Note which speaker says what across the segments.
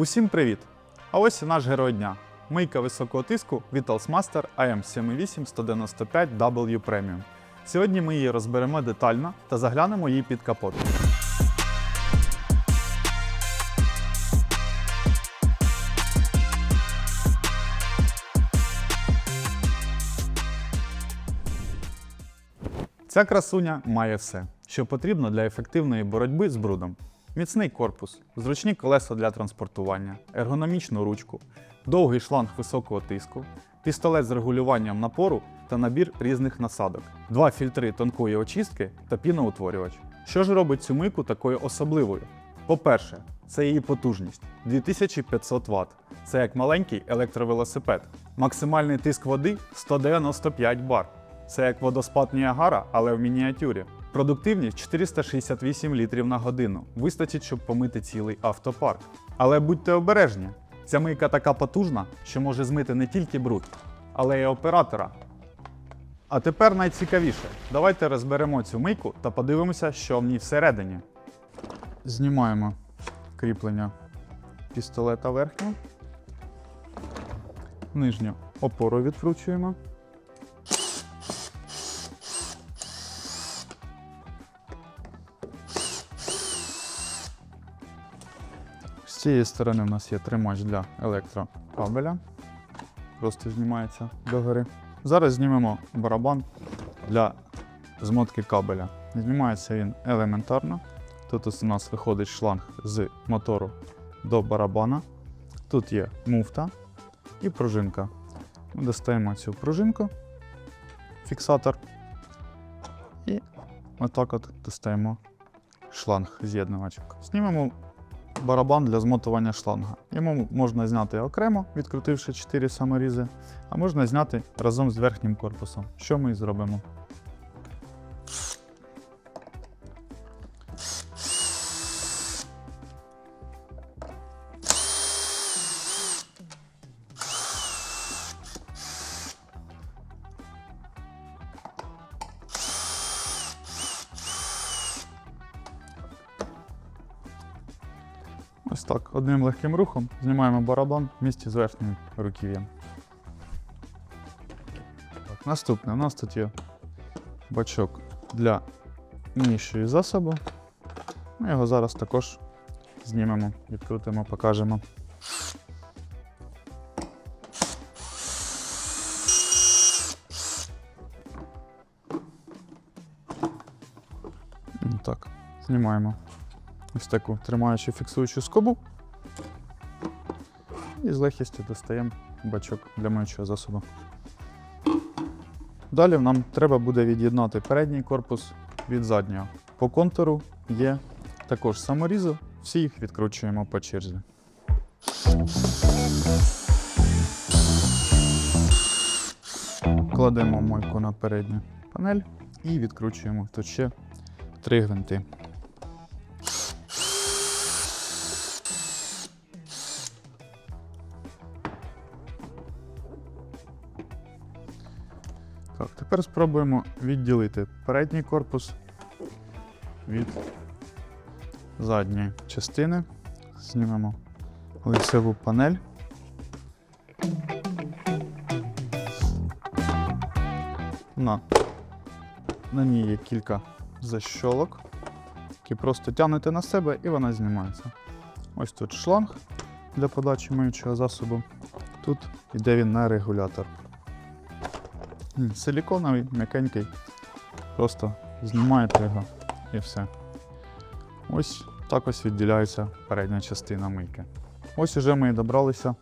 Speaker 1: Усім привіт! А ось і наш герой дня. Мийка високого тиску Vitals Master AM78195W Premium. Сьогодні ми її розберемо детально та заглянемо її під капот. Ця красуня має все, що потрібно для ефективної боротьби з брудом. Міцний корпус, зручні колеса для транспортування, ергономічну ручку, довгий шланг високого тиску, пістолет з регулюванням напору та набір різних насадок, два фільтри тонкої очистки та піноутворювач. Що ж робить цю мийку такою особливою? По-перше, це її потужність 2500 Вт. Це як маленький електровелосипед. Максимальний тиск води 195 бар. Це як водоспад Ніагара, але в мініатюрі. Продуктивність 468 літрів на годину. Вистачить, щоб помити цілий автопарк. Але будьте обережні, ця мийка така потужна, що може змити не тільки бруд, але й оператора. А тепер найцікавіше. Давайте розберемо цю мийку та подивимося, що в ній всередині. Знімаємо кріплення пістолета верхнього. Нижню опору відкручуємо. Цієї сторони у нас є тримач для електрокабеля. Просто знімається догори. Зараз знімемо барабан для змотки кабеля. Знімається він елементарно. Тут у нас виходить шланг з мотору до барабана. Тут є муфта і пружинка. Ми достаємо цю пружинку, фіксатор. І отак от достаємо шланг з'єднувачок. Знімемо барабан для змотування шланга. Йому можна зняти окремо, відкрутивши 4 саморізи, а можна зняти разом з верхнім корпусом. Що ми і зробимо. Ось так, одним легким рухом знімаємо барабан в місті з верхнім руків'ям. Наступне, у нас тут є бачок для міщої засобу. Ми його зараз також знімемо, відкрутимо, покажемо. Знімаємо ось таку тримаючу фіксуючу скобу. І з легкістю достаємо бачок для миючого засобу. Далі нам треба буде від'єднати передній корпус від заднього. По контуру є також саморізи, всі їх відкручуємо по черзі. Кладемо мойку на передню панель і відкручуємо тут ще три гвинти. Тепер спробуємо відділити передній корпус від задньої частини. Знімемо лицеву панель. На, на ній є кілька защолок, які просто тягнете на себе і вона знімається. Ось тут шланг для подачі миючого засобу. Тут йде він на регулятор. Силіконовий, м'якенький. Просто знімаєте його і все. Ось так ось відділяється передня частина мийки. Ось уже ми і добралися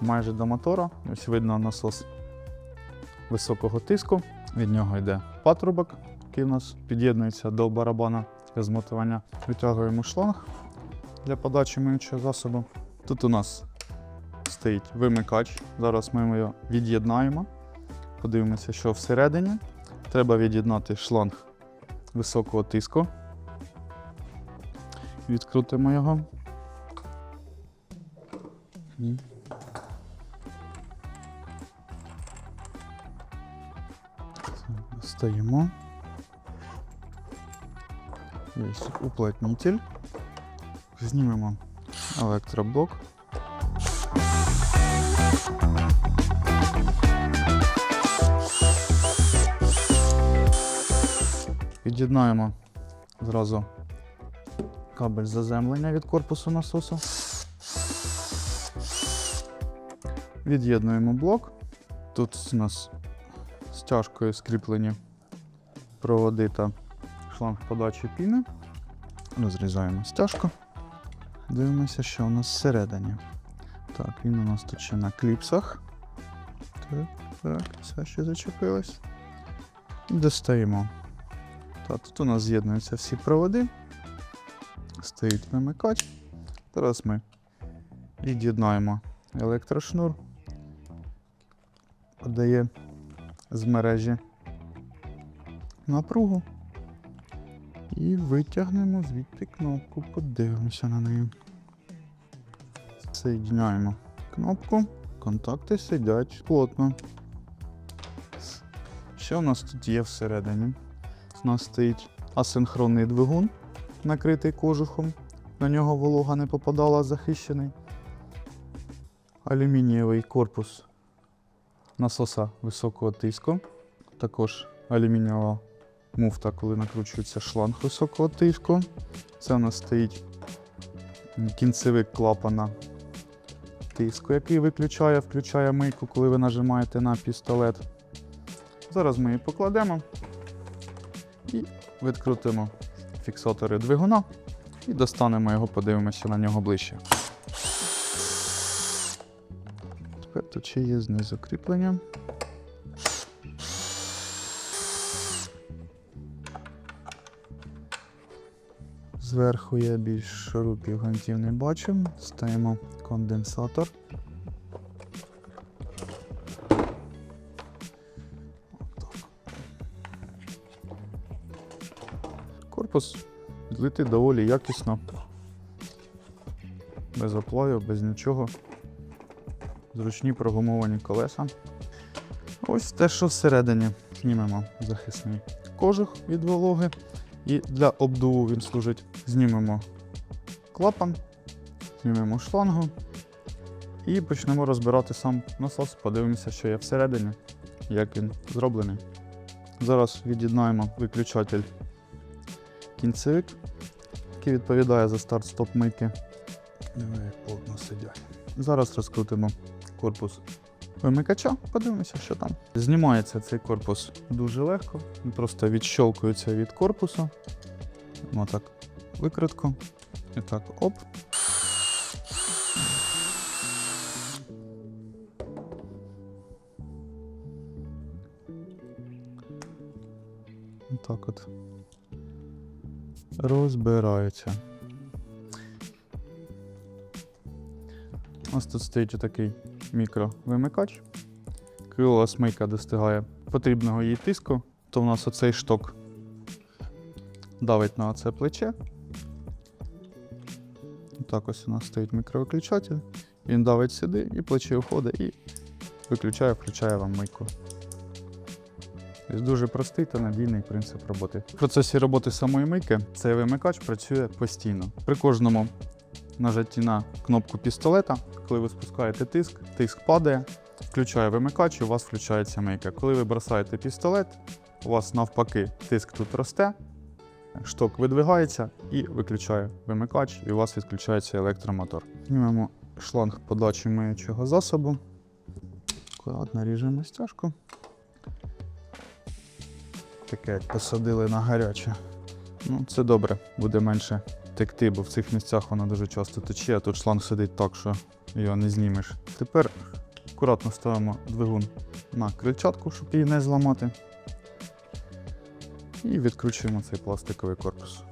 Speaker 1: майже до мотора. Ось видно насос високого тиску. Від нього йде патрубок, який у нас під'єднується до барабана для змотування. Витягуємо шланг для подачі миючого засобу. Тут у нас стоїть вимикач. Зараз ми його від'єднаємо. Подивимося, що всередині. Треба від'єднати шланг високого тиску. Відкрутимо його. Достаємо. Є уплотнитель. Знімемо електроблок. Під'єднаємо зразу кабель заземлення від корпусу насосу. Від'єднуємо блок. Тут у нас стяжкою скріплені проводи та шланг подачі піни. Розрізаємо стяжку. Дивимося, що у нас всередині. Так, він у нас тут ще на кліпсах. Так, так, все ще зачепилось. Достаємо. Так, тут у нас з'єднуються всі проводи. Стоїть вимикач. Зараз ми від'єднаємо електрошнур. Подає з мережі напругу. І витягнемо звідти кнопку, подивимося на неї. Соєдняємо кнопку, контакти сидять плотно. Що у нас тут є всередині? У нас стоїть асинхронний двигун, накритий кожухом. На нього волога не попадала, захищений. Алюмінієвий корпус насоса високого тиску. Також алюмінієва муфта, коли накручується шланг високого тиску. Це у нас стоїть кінцевик клапана тиску, який виключає, включає мийку, коли ви нажимаєте на пістолет. Зараз ми її покладемо відкрутимо фіксатори двигуна і достанемо його, подивимося на нього ближче. Тепер тут ще є знизу кріплення. Зверху я більш шурупів гвинтів не бачу. Ставимо конденсатор. Корпус злитий доволі якісно. Без оплавів, без нічого. Зручні прогумовані колеса. Ось те, що всередині. Знімемо захисний кожух від вологи. І для обдуву він служить. Знімемо клапан, знімемо шлангу і почнемо розбирати сам насос. Подивимося, що є всередині, як він зроблений. Зараз від'єднаємо виключатель кінцевик, який відповідає за старт-стоп мийки. Диви, як плотно сидять. Зараз розкрутимо корпус вимикача, подивимося, що там. Знімається цей корпус дуже легко, він просто відщолкується від корпусу. Отак, викритку. І так, оп. Так от. Розбирається. У нас тут стоїть отакий мікровимикач. Коли у достигає потрібного їй тиску, то в нас оцей шток давить на це плече. Так ось у нас стоїть мікровиключатель. Він давить сюди і плече входить і виключає, включає вам мийку. Тобто дуже простий та надійний принцип роботи. В процесі роботи самої мийки цей вимикач працює постійно. При кожному нажатті на кнопку пістолета, коли ви спускаєте тиск, тиск падає, включає вимикач, і у вас включається мийка. Коли ви бросаєте пістолет, у вас навпаки тиск тут росте, шток видвигається і виключає вимикач, і у вас відключається електромотор. Знімемо шланг подачі миючого засобу. Акуратно ріжемо стяжку. Таке посадили на гаряче. Ну, це добре, буде менше текти, бо в цих місцях воно дуже часто тече, а тут шланг сидить так, що його не знімеш. Тепер акуратно ставимо двигун на крильчатку, щоб її не зламати. І відкручуємо цей пластиковий корпус.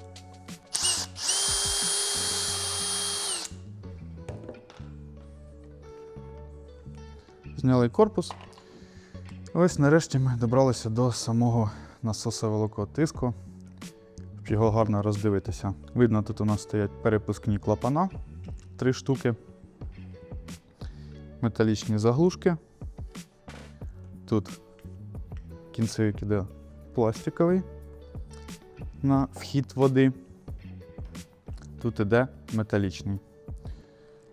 Speaker 1: Зняли корпус. Ось нарешті ми добралися до самого насоса великого тиску. Щоб його гарно роздивитися. Видно, тут у нас стоять перепускні клапана, три штуки, металічні заглушки. Тут кінцевик іде пластиковий на вхід води. Тут іде металічний.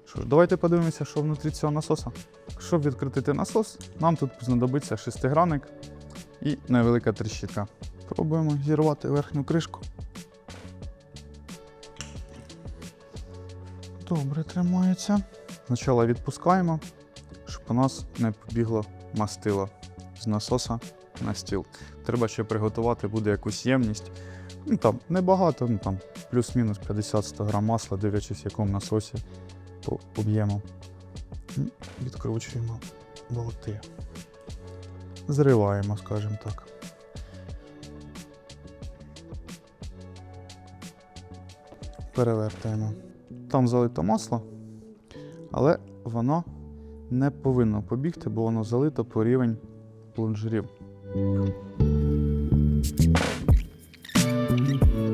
Speaker 1: Що ж, давайте подивимося, що внутрі цього насоса. Щоб відкрити насос, нам тут знадобиться шестигранник і невелика тріщітка. Пробуємо зірвати верхню кришку. Добре, тримається. Спочатку відпускаємо, щоб у нас не побігло мастило з насоса на стіл. Треба ще приготувати буде якусь ємність. Ну там небагато, ну там плюс-мінус 50-100 грам масла, дивлячись, в якому насосі по об'єму. Відкручуємо болти. Зриваємо, скажімо так. Перевертаємо. Там залито масло, але воно не повинно побігти, бо воно залито по рівень плунжерів.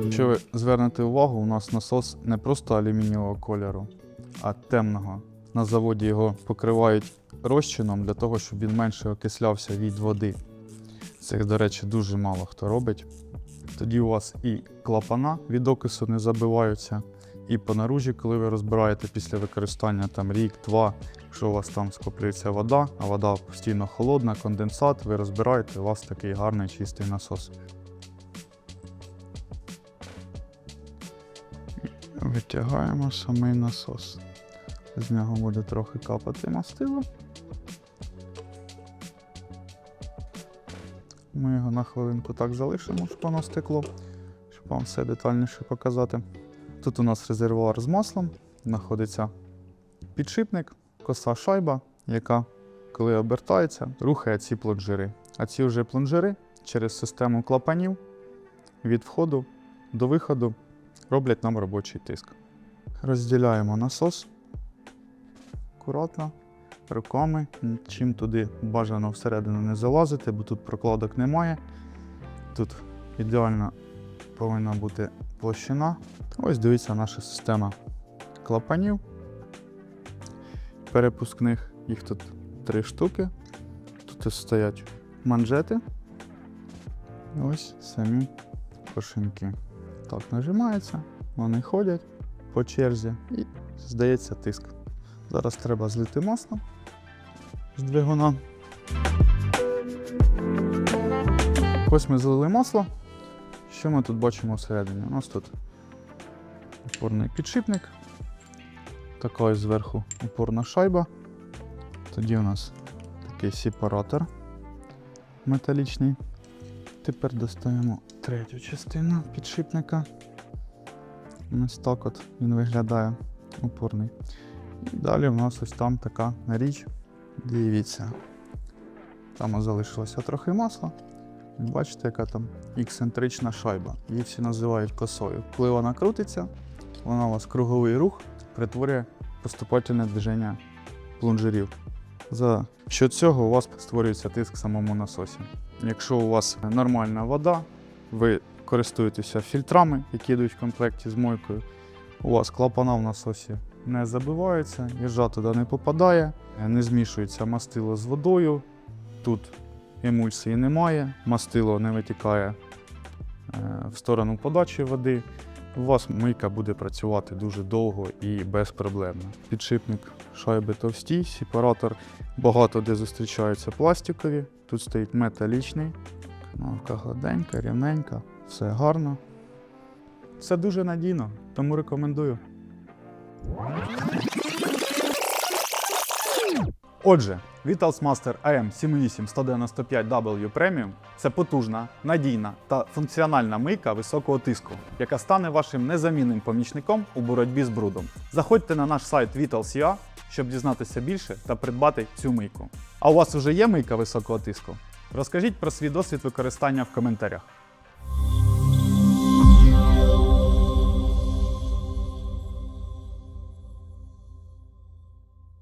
Speaker 1: Якщо ви звернете увагу, у нас насос не просто алюмінієвого кольору, а темного. На заводі його покривають розчином для того, щоб він менше окислявся від води. Це, до речі, дуже мало хто робить. Тоді у вас і клапана від окису не забиваються, і по наружі, коли ви розбираєте після використання там рік-два, якщо у вас там скоплюється вода, а вода постійно холодна, конденсат, ви розбираєте, у вас такий гарний чистий насос. Витягаємо самий насос. З нього буде трохи капати мастило. Ми його на хвилинку так залишимо, щоб воно стекло, щоб вам все детальніше показати. Тут у нас резервуар з маслом, знаходиться підшипник, коса шайба, яка, коли обертається, рухає ці плунжери. А ці вже плунжери через систему клапанів від входу до виходу роблять нам робочий тиск. Розділяємо насос акуратно, руками, чим туди бажано всередину не залазити, бо тут прокладок немає. Тут ідеально повинна бути площина. Ось дивіться наша система клапанів перепускних. Їх тут три штуки. Тут стоять манжети. Ось самі поршеньки. Так, нажимається, вони ходять по черзі і здається тиск. Зараз треба злити масло з двигуна. Ось ми злили масло. Що ми тут бачимо всередині? У нас тут опорний підшипник, така ось зверху опорна шайба. Тоді у нас такий сепаратор металічний. Тепер достаємо третю частину підшипника. Ось так от він виглядає опорний. Далі в нас ось там така річ. Дивіться. Там залишилося трохи масла. Бачите, яка там ексцентрична шайба. Її всі називають косою. Коли вона крутиться, вона у вас круговий рух перетворює поступательне движення плунжерів. За що цього у вас створюється тиск в самому насосі. Якщо у вас нормальна вода, ви користуєтеся фільтрами, які йдуть в комплекті з мойкою. У вас клапана в насосі не забиваються, їжа туди не попадає, не змішується мастило з водою. Тут емульсії немає, мастило не витікає е, в сторону подачі води. У вас мийка буде працювати дуже довго і безпроблемно. Підшипник шайби товсті, сепаратор багато де зустрічаються пластикові. Тут стоїть металічний. Кнопка гладенька, рівненька, все гарно. Все дуже надійно, тому рекомендую. Отже, Vitals Master AM78195W Premium це потужна, надійна та функціональна мийка високого тиску, яка стане вашим незамінним помічником у боротьбі з брудом. Заходьте на наш сайт Vitals.ua, щоб дізнатися більше та придбати цю мийку. А у вас вже є мийка високого тиску? Розкажіть про свій досвід використання в коментарях.